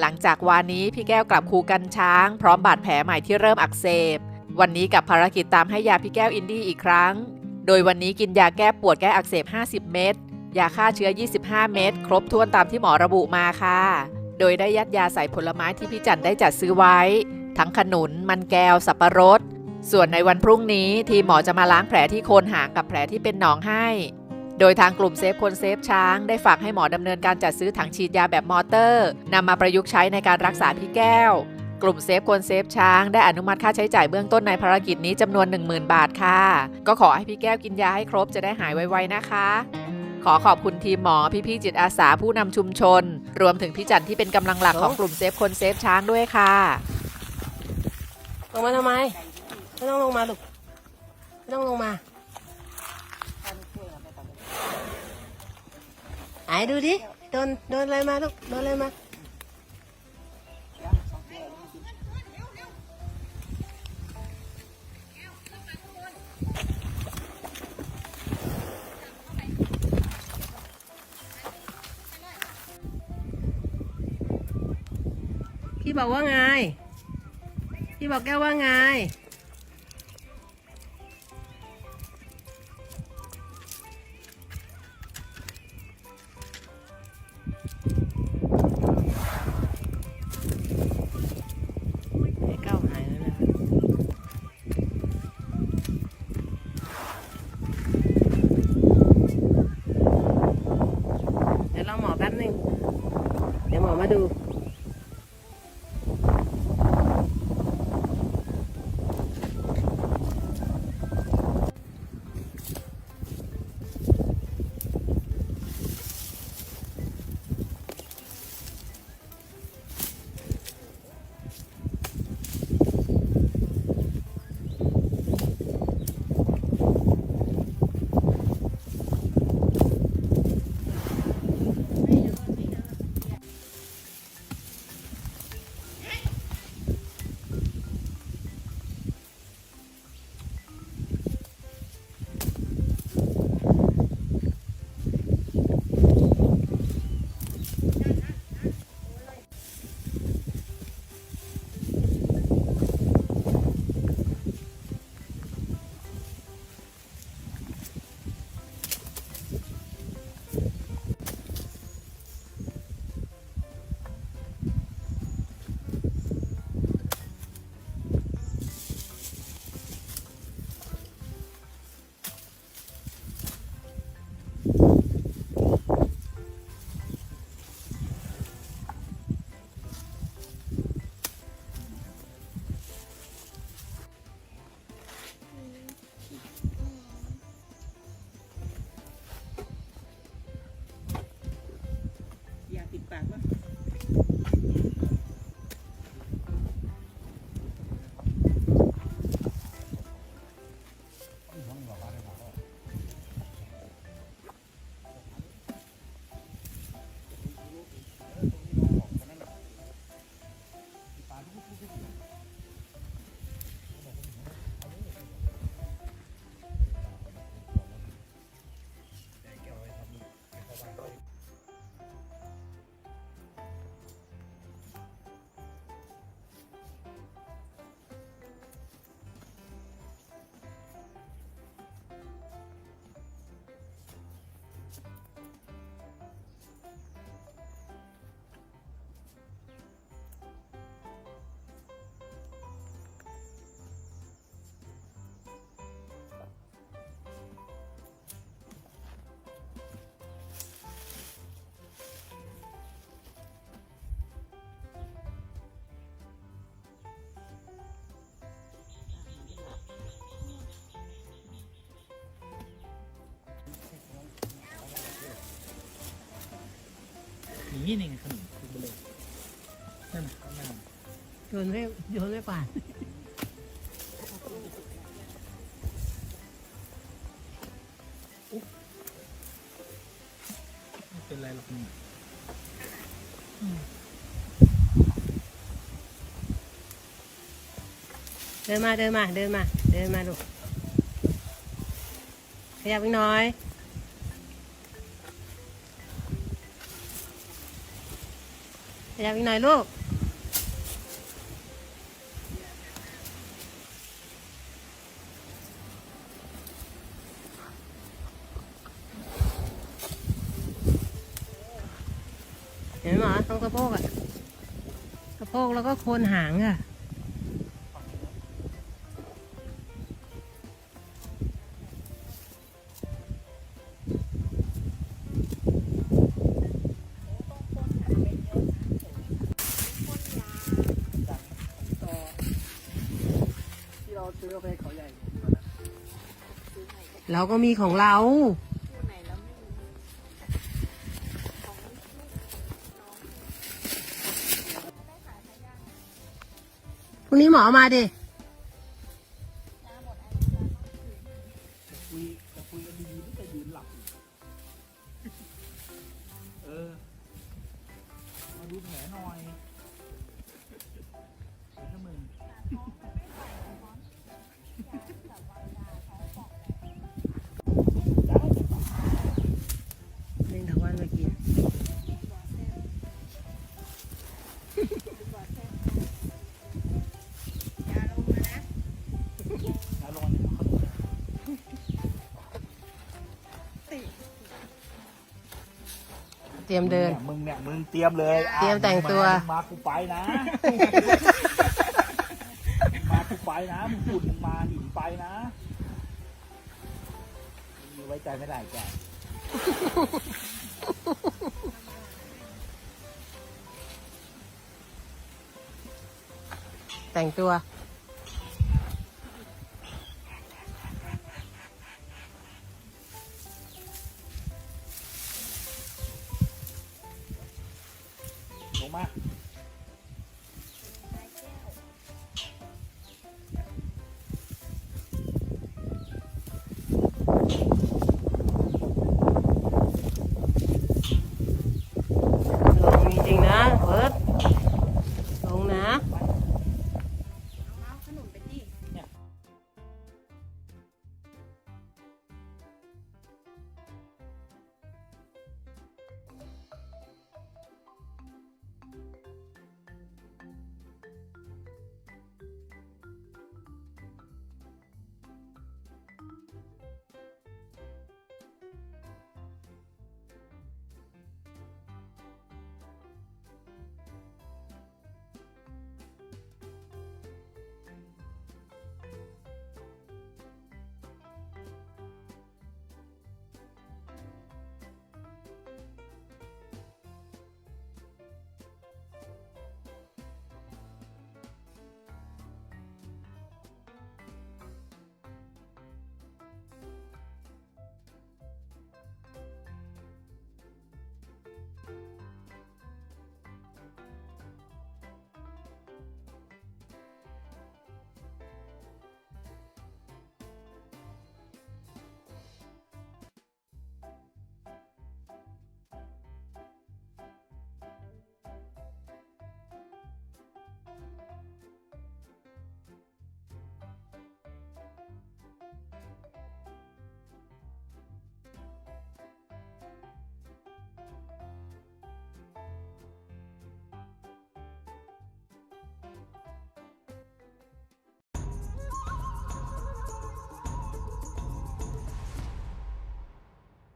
หลังจากวานนี้พี่แก้วกลับคูกันช้าง พร้อมบาดแผลใหม่ที่เริ่มอักเสบ วันนี้กับภารกิจตามให้ยาพี่แก้วอินดี้อีกครั้ง โดยวันนี้กินยาแก้ปวดแก้อักเสบ 50 เม็ด ยาฆ่าเชื้อ 25 เม็ด ครบถ้วนตามที่หมอระบุมาค่ะ โดยได้ยัดยาใส่ผลไม้ที่พี่จันได้จัดซื้อไว้ ทั้งขนุน มันแก้ว สับปะรด ส่วนในวันพรุ่งนี้ทีหมอจะมาล้างแผลที่โคนหางกับแผลที่เป็นหนองให้ โดยทางกลุ่มเซฟคนเซฟช้างได้ฝากให้หมอดำเนินการจัดซื้อถังฉีดยาแบบมอเตอร์นำมาประยุกต์ใช้ในการรักษาพี่แก้ว กลุ่มเซฟคนเซฟช้างได้อนุมัติค่าใช้จ่ายเบื้องต้นในภารกิจนี้จำนวน 10,000 บาทค่ะ ก็ขอให้พี่แก้วกินยาให้ครบจะได้หายไวๆนะคะขอขอบคุณทีมหมอพี่ๆจิตอาสาผู้นำชุมชน รวมถึงพี่จันที่เป็นกำลังหลักของกลุ่มเซฟคนเซฟช้างด้วยค่ะ ลงมาทำไม ไม่ต้องลงมาลูก ไม่ต้องลงมา ไหนดูดิ โดน โดนอะไรมาลูก โดนอะไรมา พี่บอกว่าไง พี่บอกแก้วว่าไง นี้นี่ไงขนมคือเบลอนั่นน่ะข้างหน้าโยนไม่โยนไม่ป่านไม่เป็นไรหรอกนี่เดินมาเดินมาเดินมาเดินมาลูกขยับอีกหน้อย ขยับอีกหน่อยลูก เห็นไหมตรงสะโพกอะสะโพกแล้วก็โคนหางอะ ที่เราซื้อไปเขาใหญ่เราก็มีของเรา พรุ่งนี้หมอมาดิ รียมเดินยมึงเนี่ยมึงเตรียมเลยอะเตรียมแต่งตัวมึมากูไปนะ มากูไปนะมึงฝุ่นมึงมาหินไปนะมึงไว้ใจไม่ได้แกแต่งตัวเมา